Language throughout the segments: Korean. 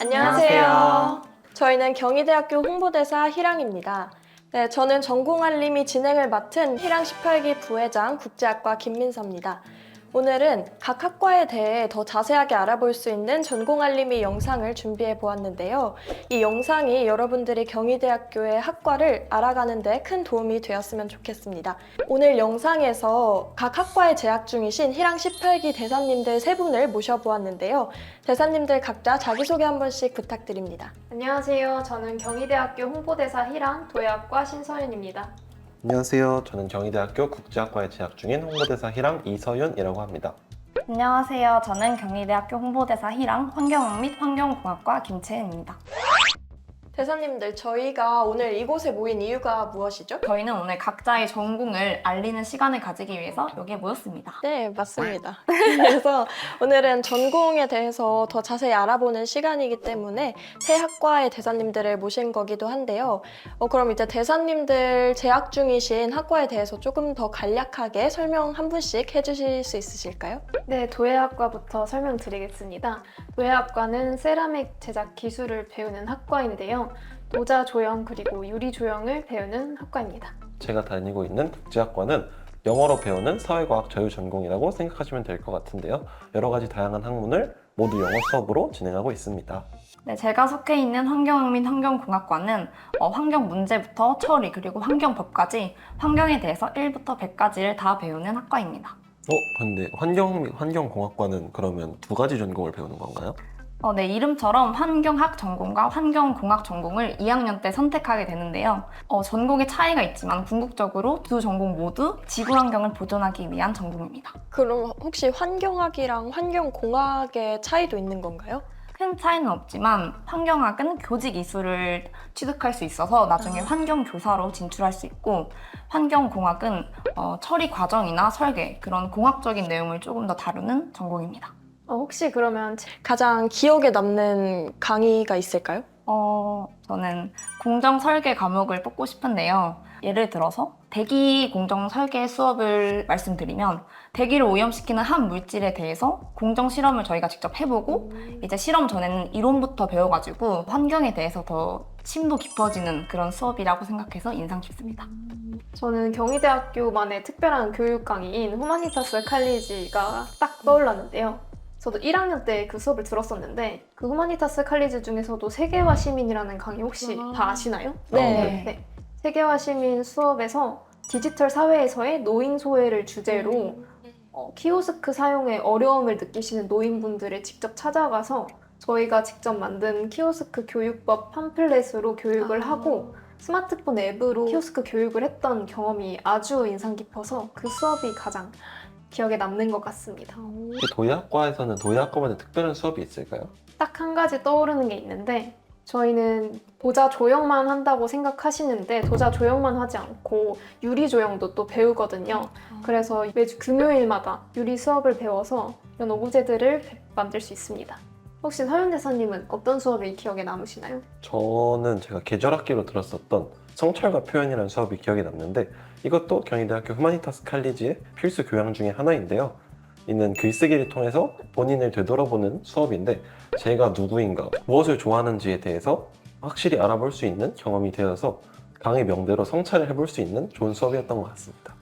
안녕하세요. 저희는 경희대학교 홍보대사 희랑입니다. 네, 저는 전공 알림이 진행을 맡은 희랑 18기 부회장 국제학과 김민서입니다. 오늘은 각 학과에 대해 더 자세하게 알아볼 수 있는 전공 알림이 영상을 준비해 보았는데요. 이 영상이 여러분들이 경희대학교의 학과를 알아가는 데 큰 도움이 되었으면 좋겠습니다. 오늘 영상에서 각 학과에 재학 중이신 희랑 18기 대사님들 세 분을 모셔보았는데요. 대사님들 각자 자기소개 한 번씩 부탁드립니다. 안녕하세요. 저는 경희대학교 홍보대사 희랑 도예학과 신서윤입니다. 안녕하세요. 저는 경희대학교 국제학과에 재학 중인 홍보대사 희랑 이서윤이라고 합니다. 안녕하세요. 저는 경희대학교 홍보대사 희랑 환경학 및 환경공학과 김채은입니다. 대사님들, 저희가 오늘 이곳에 모인 이유가 무엇이죠? 저희는 오늘 각자의 전공을 알리는 시간을 가지기 위해서 여기에 모였습니다. 네, 맞습니다. 그래서 오늘은 전공에 대해서 더 자세히 알아보는 시간이기 때문에 새 학과의 대사님들을 모신 거기도 한데요. 어, 그럼 이제 대사님들 재학 중이신 학과에 대해서 조금 더 간략하게 설명 한 분씩 해주실 수 있으실까요? 네, 도예학과부터 설명드리겠습니다. 도예학과는 세라믹 제작 기술을 배우는 학과인데요. 도자 조형 그리고 유리 조형을 배우는 학과입니다. 제가 다니고 있는 국제학과는 영어로 배우는 사회과학 자유 전공이라고 생각하시면 될 것 같은데요. 여러 가지 다양한 학문을 모두 영어 수업으로 진행하고 있습니다. 네, 제가 속해 있는 환경학 및 환경공학과는 어, 환경 문제부터 처리 그리고 환경법까지 환경에 대해서 1부터 100까지를 다 배우는 학과입니다. 어, 근데 환경 및 환경공학과는 그러면 두 가지 전공을 배우는 건가요? 어, 네, 이름처럼 환경학 전공과 환경공학 전공을 2학년 때 선택하게 되는데요. 어, 전공의 차이가 있지만 궁극적으로 두 전공 모두 지구 환경을 보존하기 위한 전공입니다. 그럼 혹시 환경학이랑 환경공학의 차이도 있는 건가요? 큰 차이는 없지만 환경학은 교직 이수를 취득할 수 있어서 나중에 환경 교사로 진출할 수 있고 환경공학은 어, 처리 과정이나 설계 그런 공학적인 내용을 조금 더 다루는 전공입니다. 어, 혹시 그러면 제- 가장 기억에 남는 강의가 있을까요? 어, 저는 공정 설계 과목을 뽑고 싶은데요. 예를 들어서 대기 공정 설계 수업을 말씀드리면 대기를 오염시키는 한 물질에 대해서 공정 실험을 저희가 직접 해보고 이제 실험 전에는 이론부터 배워가지고 환경에 대해서 더 심도 깊어지는 그런 수업이라고 생각해서 인상 깊습니다. 저는 경희대학교만의 특별한 교육 강의인 후마니타스 칼리지가 딱 떠올랐는데요. 저도 1학년 때 그 수업을 들었었는데 그 후마니타스 칼리지 중에서도 세계화 시민이라는 강의 혹시 아. 다 아시나요? 네. 네. 세계화 시민 수업에서 디지털 사회에서의 노인 소외를 주제로 어, 키오스크 사용에 어려움을 느끼시는 노인분들을 직접 찾아가서 저희가 직접 만든 키오스크 교육법 팜플렛으로 교육을 아. 하고 스마트폰 앱으로 키오스크 교육을 했던 경험이 아주 인상 깊어서 그 수업이 가장 기억에 남는 것 같습니다. 혹시 도예학과에서는 도예학과만의 특별한 수업이 있을까요? 딱 한 가지 떠오르는 게 있는데 저희는 도자 조형만 한다고 생각하시는데 도자 조형만 하지 않고 유리 조형도 또 배우거든요. 그래서 매주 금요일마다 유리 수업을 배워서 이런 오브제들을 만들 수 있습니다. 혹시 서윤 대사님은 어떤 수업이 기억에 남으시나요? 저는 제가 계절학기로 들었었던 성찰과 표현이라는 수업이 기억에 남는데 이것도 경희대학교 후마니타스 칼리지의 필수 교양 중에 하나인데요. 이는 글쓰기를 통해서 본인을 되돌아보는 수업인데 제가 누구인가, 무엇을 좋아하는지에 대해서 확실히 알아볼 수 있는 경험이 되어서 강의 명대로 성찰을 해볼 수 있는 좋은 수업이었던 것 같습니다.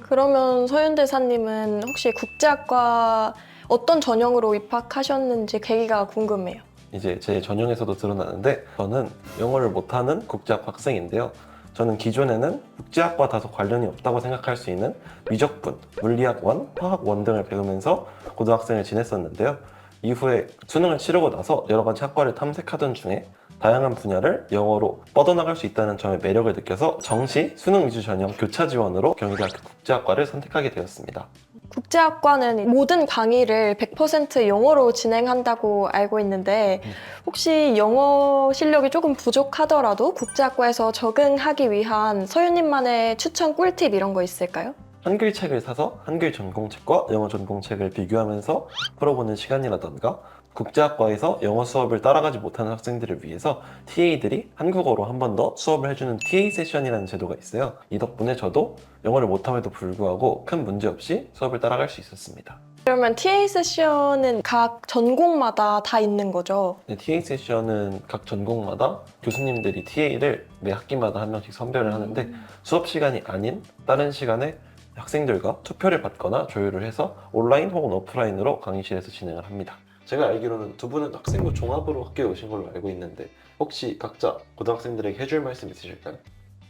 그러면 서윤 대사님은 혹시 국제학과 어떤 전형으로 입학하셨는지 계기가 궁금해요. 이제 제 전형에서도 드러나는데 저는 영어를 못하는 국제학과 학생인데요. 저는 기존에는 국제학과 다소 관련이 없다고 생각할 수 있는 미적분, 물리학원, 화학원 등을 배우면서 고등학생을 지냈었는데요. 이후에 수능을 치르고 나서 여러 가지 학과를 탐색하던 중에 다양한 분야를 영어로 뻗어나갈 수 있다는 점의 매력을 느껴서 정시 수능 위주 전형 교차 지원으로 경희대학교 국제학과를 선택하게 되었습니다. 국제학과는 모든 강의를 100% 영어로 진행한다고 알고 있는데 음. 혹시 영어 실력이 조금 부족하더라도 국제학과에서 적응하기 위한 서윤님만의 추천 꿀팁 이런 거 있을까요? 한글 책을 사서 한글 전공책과 영어 전공책을 비교하면서 풀어보는 시간이라던가 국제학과에서 영어 수업을 따라가지 못하는 학생들을 위해서 TA들이 한국어로 한 번 더 수업을 해주는 TA 세션이라는 제도가 있어요. 이 덕분에 저도 영어를 못함에도 불구하고 큰 문제 없이 수업을 따라갈 수 있었습니다. 그러면 TA 세션은 각 전공마다 다 있는 거죠? 네, TA 세션은 각 전공마다 교수님들이 TA를 매 학기마다 한 명씩 선별을 하는데 수업 시간이 아닌 다른 시간에 학생들과 투표를 받거나 조율을 해서 온라인 혹은 오프라인으로 강의실에서 진행을 합니다. 제가 알기로는 두 분은 학생부 종합으로 학교에 오신 걸로 알고 있는데 혹시 각자 고등학생들에게 해줄 말씀 있으실까요?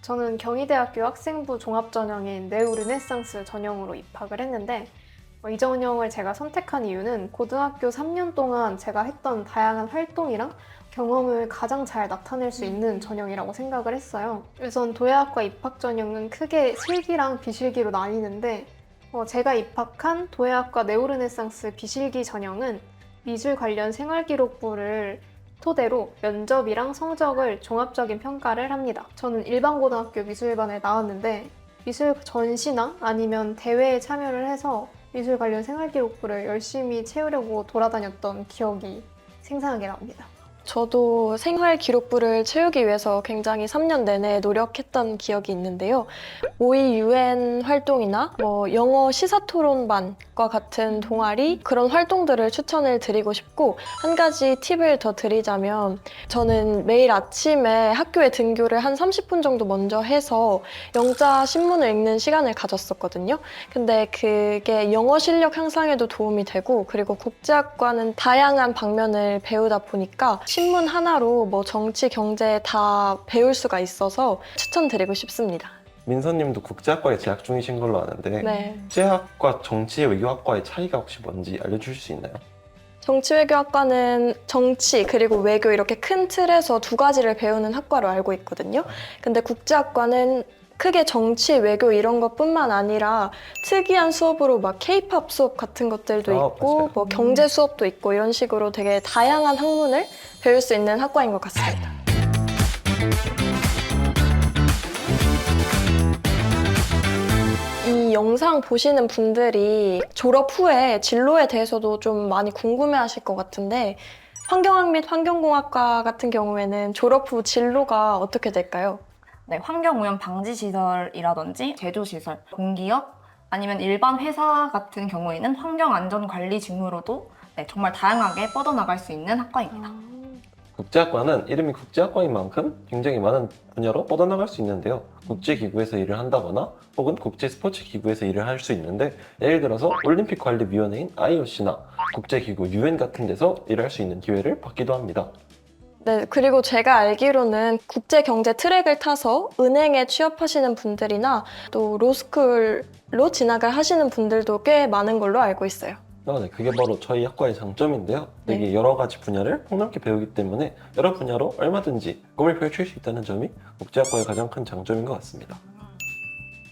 저는 경희대학교 학생부 종합전형인 네오르네상스 전형으로 입학을 했는데 어, 이 전형을 제가 선택한 이유는 고등학교 3년 동안 제가 했던 다양한 활동이랑 경험을 가장 잘 나타낼 수 있는 전형이라고 생각을 했어요. 우선 도예학과 입학 전형은 크게 실기랑 비실기로 나뉘는데 어, 제가 입학한 도예학과 네오르네상스 비실기 전형은 미술 관련 생활기록부를 토대로 면접이랑 성적을 종합적인 평가를 합니다. 저는 일반 고등학교 미술반에 나왔는데 미술 전시나 아니면 대회에 참여를 해서 미술 관련 생활기록부를 열심히 채우려고 돌아다녔던 기억이 생생하게 납니다. 저도 생활 기록부를 채우기 위해서 굉장히 3년 내내 노력했던 기억이 있는데요. 모의 UN 활동이나 뭐 영어 시사 토론반과 같은 동아리 그런 활동들을 추천을 드리고 싶고 한 가지 팁을 더 드리자면 저는 매일 아침에 학교에 등교를 한 30분 정도 먼저 해서 영자 신문을 읽는 시간을 가졌었거든요. 근데 그게 영어 실력 향상에도 도움이 되고 그리고 국제학과는 다양한 방면을 배우다 보니까 신문 하나로 뭐 정치, 경제 다 배울 수가 있어서 추천드리고 싶습니다. 민서님도 국제학과에 재학 중이신 걸로 아는데 네. 국제학과 정치외교학과의 차이가 혹시 뭔지 알려주실 수 있나요? 정치외교학과는 정치 그리고 외교 이렇게 큰 틀에서 두 가지를 배우는 학과로 알고 있거든요. 근데 국제학과는 크게 정치, 외교 이런 것뿐만 아니라 특이한 수업으로 막 K-팝 수업 같은 것들도 아, 있고 맞아요. 뭐 경제 수업도 있고 이런 식으로 되게 다양한 학문을 배울 수 있는 학과인 것 같습니다. 이 영상 보시는 분들이 졸업 후에 진로에 대해서도 좀 많이 궁금해 하실 것 같은데 환경학 및 환경공학과 같은 경우에는 졸업 후 진로가 어떻게 될까요? 네, 환경오염 방지 시설이라든지 제조 시설, 공기업 아니면 일반 회사 같은 경우에는 환경안전관리 직무로도 네, 정말 다양하게 뻗어나갈 수 있는 학과입니다. 국제학과는 이름이 국제학과인 만큼 굉장히 많은 분야로 뻗어나갈 수 있는데요. 국제기구에서 일을 한다거나 혹은 국제 스포츠 기구에서 일을 할 수 있는데 예를 들어서 올림픽관리위원회인 IOC나 국제기구 UN 같은 데서 일할 수 있는 기회를 받기도 합니다. 네, 그리고 제가 알기로는 국제 경제 트랙을 타서 은행에 취업하시는 분들이나 또 로스쿨로 진학을 하시는 분들도 꽤 많은 걸로 알고 있어요. 아, 네, 그게 바로 저희 학과의 장점인데요. 네. 되게 여러 가지 분야를 폭넓게 배우기 때문에 여러 분야로 얼마든지 꿈을 펼칠 수 있다는 점이 국제학과의 가장 큰 장점인 것 같습니다.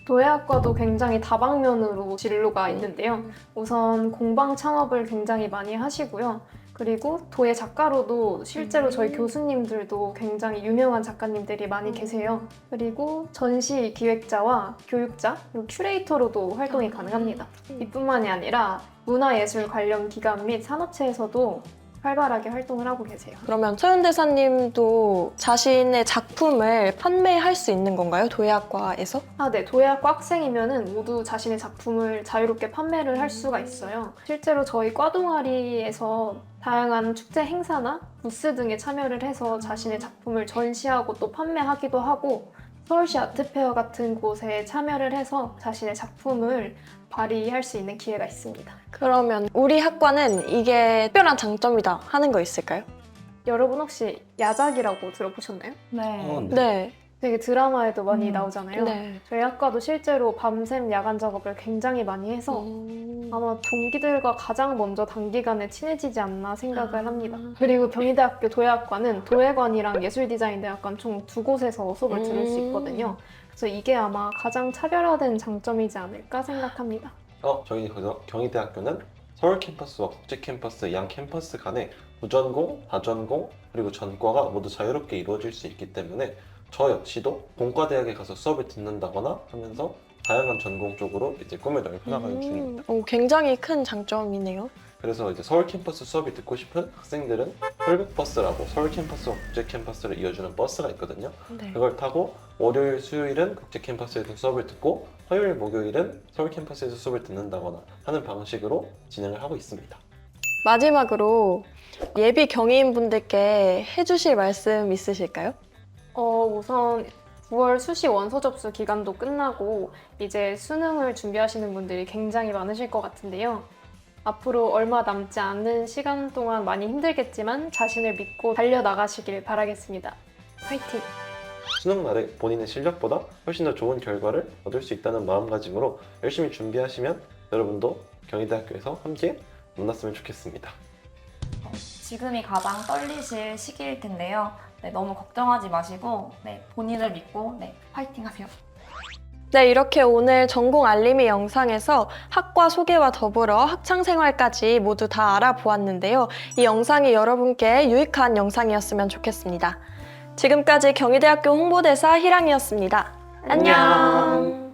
도예학과도 굉장히 다방면으로 진로가 있는데요. 우선 공방 창업을 굉장히 많이 하시고요. 그리고 도예 작가로도 실제로 저희 교수님들도 굉장히 유명한 작가님들이 많이 계세요. 그리고 전시 기획자와 교육자, 그리고 큐레이터로도 활동이 가능합니다. 이뿐만이 아니라 문화예술 관련 기관 및 산업체에서도 활발하게 활동을 하고 계세요. 그러면 서윤대사님도 자신의 작품을 판매할 수 있는 건가요? 도예학과에서? 아, 네. 도예학과 학생이면은 모두 자신의 작품을 자유롭게 판매를 할 수가 있어요. 실제로 저희 과 동아리에서 다양한 축제 행사나 부스 등에 참여를 해서 자신의 작품을 전시하고 또 판매하기도 하고 서울시 아트페어 같은 곳에 참여를 해서 자신의 작품을 발휘할 수 있는 기회가 있습니다. 그러면 우리 학과는 이게 특별한 장점이다 하는 거 있을까요? 여러분 혹시 야작이라고 들어보셨나요? 네. 어, 네. 네. 되게 드라마에도 많이 음, 나오잖아요. 네. 저희 학과도 실제로 밤샘 야간 작업을 굉장히 많이 해서 음. 아마 동기들과 가장 먼저 단기간에 친해지지 않나 생각을 아. 합니다. 그리고 경희대학교 도예학과는 도예관이랑 예술디자인대학관 총 두 곳에서 수업을 들을 수 음. 있거든요. 그래서 이게 아마 가장 차별화된 장점이지 않을까 생각합니다. 어, 저희 그 경희대학교는 서울 캠퍼스와 국제 캠퍼스 양 캠퍼스 간에 부전공, 다전공, 그리고 전과가 모두 자유롭게 이루어질 수 있기 때문에 저 역시도 본과대학에 가서 수업을 듣는다거나 하면서 다양한 전공 쪽으로 이제 꿈을 넓혀나가는 중입니다. 오, 굉장히 큰 장점이네요. 그래서 이제 서울 캠퍼스 수업이 듣고 싶은 학생들은 서울북버스라고 서울 캠퍼스와 국제 캠퍼스를 이어주는 버스가 있거든요. 네. 그걸 타고 월요일, 수요일은 국제 캠퍼스에서 수업을 듣고 화요일, 목요일은 서울 캠퍼스에서 수업을 듣는다거나 하는 방식으로 진행을 하고 있습니다. 마지막으로 예비 경위인 분들께 해주실 말씀 있으실까요? 어, 우선 9월 수시 원서 접수 기간도 끝나고 이제 수능을 준비하시는 분들이 굉장히 많으실 것 같은데요. 앞으로 얼마 남지 않은 시간 동안 많이 힘들겠지만 자신을 믿고 달려나가시길 바라겠습니다. 화이팅! 수능 날에 본인의 실력보다 훨씬 더 좋은 결과를 얻을 수 있다는 마음가짐으로 열심히 준비하시면 여러분도 경희대학교에서 함께 만났으면 좋겠습니다. 지금이 가장 떨리실 시기일 텐데요. 네, 너무 걱정하지 마시고 네, 본인을 믿고 네, 파이팅 하세요. 네, 이렇게 오늘 전공 알림이 영상에서 학과 소개와 더불어 학창 생활까지 모두 다 알아보았는데요. 이 영상이 여러분께 유익한 영상이었으면 좋겠습니다. 지금까지 경희대학교 홍보대사 희랑이었습니다. 안녕.